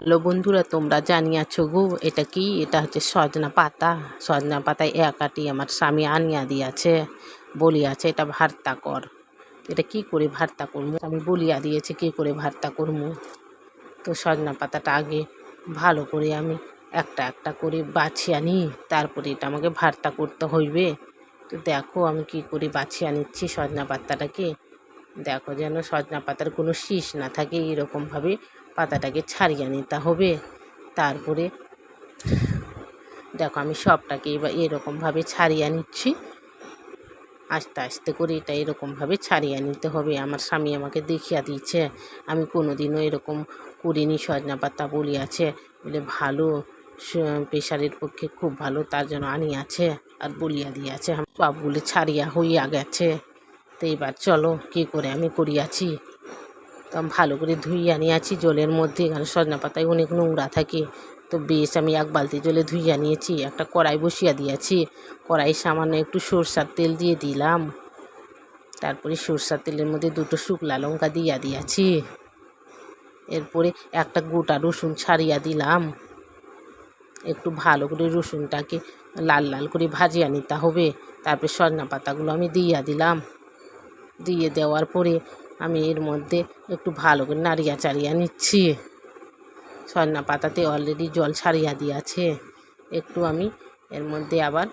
Hello বন্ধুরা, তোমরা জানিয়াছো গো, এটা কি? এটা হচ্ছে সজনা পাতা। সজনা পাতায় এক আটি আমার স্বামী আনিয়া দিয়াছে, বলিয়াছে, এটা ভর্তা কর। এটা কি করে ভর্তা করব আমি বলিয়া দিয়েছে, কি করে ভর্তা করব তো সজনা পাতাটা আগে ভালো করে আমি একটা একটা করে বাছিয়ে আনি তারপরে এটা আমাকে ভর্তা করতে হইবে। তো দেখো আমি কি করে বাছিয়ে নিচ্ছি সজনা পাতাটাকে। দেখো যেন সজনা পাতার কোনো শীষ না থাকে, এরকমভাবে পাতাটাকে ছাড়িয়ে নিতে হবে। তারপরে দেখো আমি সবটাকে এবার এরকমভাবে ছাড়িয়ে নিচ্ছি। আস্তে আস্তে করে এটা এরকমভাবে ছাড়িয়ে নিতে হবে। আমার স্বামী আমাকে দেখিয়া দিয়েছে, আমি কোনো দিনও এরকম করিনি, সজনা পাতা বলিয়াছে। বলে ভালো প্রেশারের পক্ষে খুব ভালো, তার জন্য আনিয়াছে আর বলিয়া দিয়াছে। সবগুলো ছাড়িয়া হইয়া গেছে। তো এবার চলো, কী করে আমি করিয়াছি? তো আমি ভালো করে ধুইয়া নিয়েছি, জলের মধ্যে এখানে সজনা পাতায় অনেক নোংরা থাকে। তো বেশ আমি এক বালতি জলে ধুইয়া নিয়েছি, একটা কড়াই বসিয়া দিয়েছি। কড়াই সামান্য একটু সরষার তেল দিয়ে দিলাম। তারপরে সরষার তেলের মধ্যে দুটো শুকলা লঙ্কা দিয়া দিয়াছি। এরপরে একটা গোটা রসুন ছাড়িয়া দিলাম। একটু ভালো করে রসুনটাকে লাল লাল করে ভাজিয়া নিতে হবে। তারপরে সজনা পাতাগুলো আমি দিয়া দিলাম। দিয়ে দেওয়ার পরে আমি এর মধ্যে একটু ভালো করে নাড়িয়া চাড়িয়া নিচ্ছি। সজনা পাতাতে অলরেডি জল ছাড়িয়া দিয়াছে। একটু আমি এর মধ্যে আবার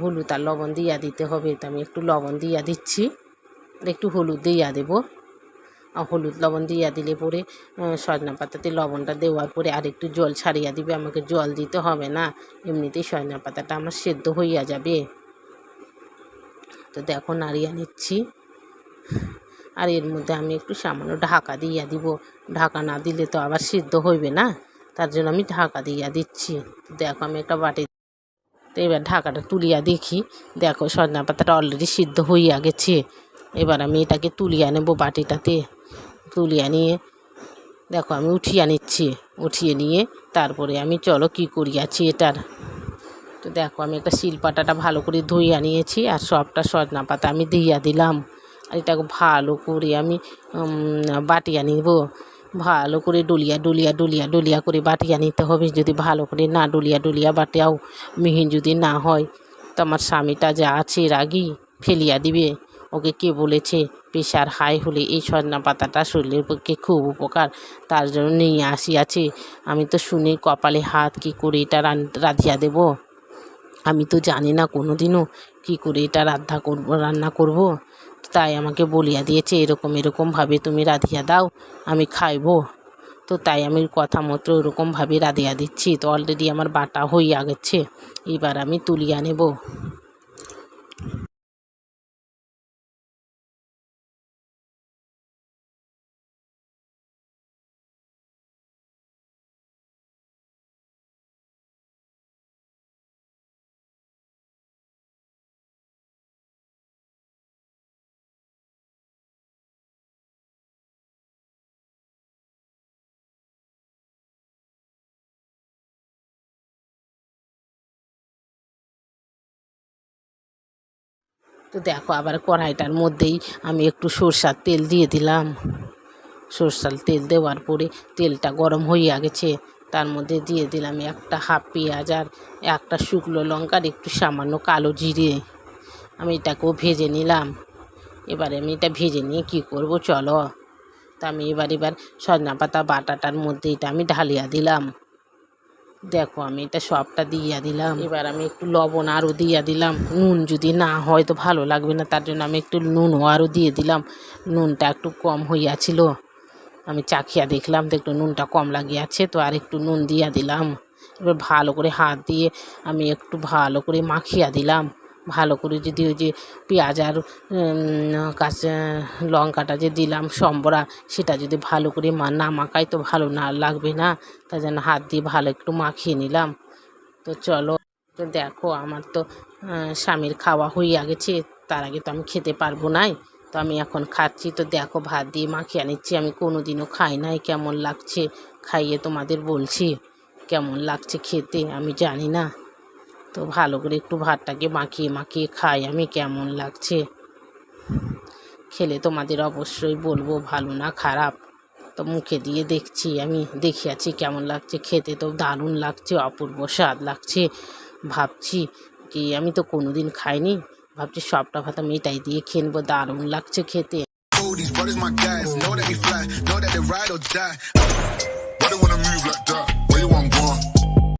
হলুদ আর লবণ দিয়া দিতে হবে। তো আমি একটু লবণ দিয়া দিচ্ছি। একটু হলুদ দিয়া দেবো। হলুদ লবণ দিয়া দিলে পরে সজনা পাতাতে লবণটা দেওয়ার পরে আর একটু জল ছাড়িয়া দিবে। আমাকে জল দিতে হবে না। এমনিতেই সজনা পাতাটা আমার সেদ্ধ হইয়া যাবে। তো দেখো, নাড়িয়া নিচ্ছি। আর এর মধ্যে আমি একটু সামান্য ঢাকা দিয়া দিব। ঢাকা না দিলে তো আবার সিদ্ধ হইবে না। তার জন্য আমি ঢাকা দিয়া দিচ্ছি। দেখো আমি একটা বাটি তো এবার ঢাকাটা তুলিয়া দেখি। দেখো সজনা পাতাটা অলরেডি সিদ্ধ হইয়া গেছে। এবার আমি এটাকে তুলিয়া নেব বাটিটাতে। তুলিয়া নিয়ে দেখো আমি উঠিয়া নিচ্ছি। উঠিয়ে নিয়ে তারপরে আমি চলো কি করিয়াছি এটার। তো দেখো আমি একটা শিলপাটাটা ভালো করে ধুইয়া নিয়েছি আর সবটা সজনা পাতা আমি দিয়া দিলাম। এটাকে ভালো করে আমি বাটিয়া নিব। ভালো করে ডলিয়া ডলিয়া ডলিয়া ডলিয়া করে বাটিয়া নিতে হবে। যদি ভালো করে না ডলিয়া ডলিয়া বাটিয়াও মিহিন যদি না হয়, তো আমার স্বামীটা যা আছে রাগি ফেলিয়া দিবে। ওকে কে বলেছে? প্রেশার হাই হলে এই সজনা পাতাটা শরীরের পক্ষে খুব উপকার। তার জন্য নিয়ে আসিয়াছে। আমি তো শুনে কপালে হাত কি করে এটা রাঁধিয়া দেব? আমি তো জানি না কোনো দিনও কী করে এটা রাধা করব, রান্না করব। তাই আমাকে বলিয়া দিয়েছে, এরকম, এরকমভাবে তুমি রাধিয়া দাও, আমি খাইব। তো তাই আমি কথা মতো ওরকমভাবে রাধিয়া দিচ্ছি। তো অলরেডি আমার বাটা হইয়া গেছে, এবার আমি তুলিয়া নেব। তো দেখো আবার কড়াইটার মধ্যেই আমি একটু সরষার তেল দিয়ে দিলাম। সরষার তেল দেওয়ার পরে তেলটা গরম হইয়া গেছে, তার মধ্যে দিয়ে দিলাম একটা হাফ পেঁয়াজ আর একটা শুকনো লঙ্কার একটু সামান্য কালো জিরে। আমি এটাকেও ভেজে নিলাম। এবারে আমি এটা ভেজে নিয়ে কী করব চলো। তা আমি এবার এবার সজনা পাতা বাটাটার মধ্যে এটা আমি ঢালিয়া দিলাম। দেখো, আমি এটা সবটা দিয়া দিলাম। এবার আমি একটু লবণ আরও দিয়া দিলাম। নুন যদি না হয় তো ভালো লাগবে না, তার জন্য আমি একটু নুনও আরও দিয়ে দিলাম। নুনটা একটু কম হইয়াছিল। আমি চাখিয়া দেখলাম, তো একটু নুনটা কম লাগিয়াছে, তো আর একটু নুন দিয়া দিলাম। এবার ভালো করে হাত দিয়ে আমি একটু ভালো করে মাখিয়া দিলাম। ভালো করে যদি ওই যে পেঁয়াজ আর কাঁচা লঙ্কাটা যে দিলাম, সম্বরা, সেটা যদি ভালো করে মা, না মাখাই তো ভালো না লাগবে না। তাই জন্য হাত দিয়ে ভালো একটু মাখিয়ে নিলাম। তো চলো, তো দেখো আমার তো স্বামীর খাওয়া হইয়া গেছে, তার আগে তো আমি খেতে পারব নাই। তো আমি এখন খাচ্ছি, তো দেখো ভাত দিয়ে মাখিয়ে নিচ্ছি। আমি কোনো দিনও খাই নাই, কেমন লাগছে খাইয়ে তোমাদের বলছি। কেমন লাগছে খেতে আমি জানি না। তো ভালো করে একটু ভাতটাকে মাখিয়ে মাখিয়ে খাই। আমি কেমন লাগছে? খেলে তোমাদের অবশ্যই বলব ভালো না খারাপ। তো মুখে দিয়ে দেখছি, আমি দেখিয়াছি কেমন লাগছে। খেতে তো দারুণ লাগছে, অপূর্ব স্বাদ লাগছে। ভাবছি কি, আমি তো কোনো দিন খাইনি। ভাবছি সবটা ভাত আমি এটাই দিয়ে খেয়ে নেব দারুণ লাগছে খেতে।